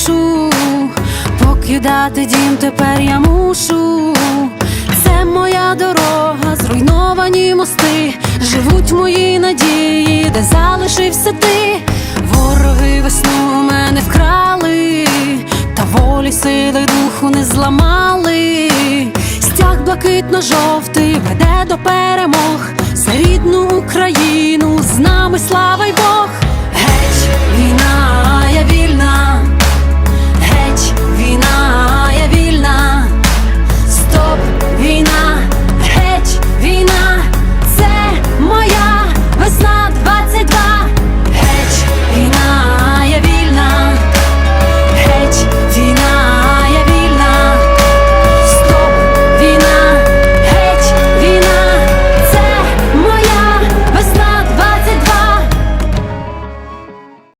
душу, покидати дім тепер я мушу. Це моя дорога, зруйновані мости, живуть мої надії, де залишився ти. Вороги весну у мене вкрали, та волі сили духу не зламали. Стяг блакитно-жовтий веде до перемог за рідну Україну, з нами слава й Бог.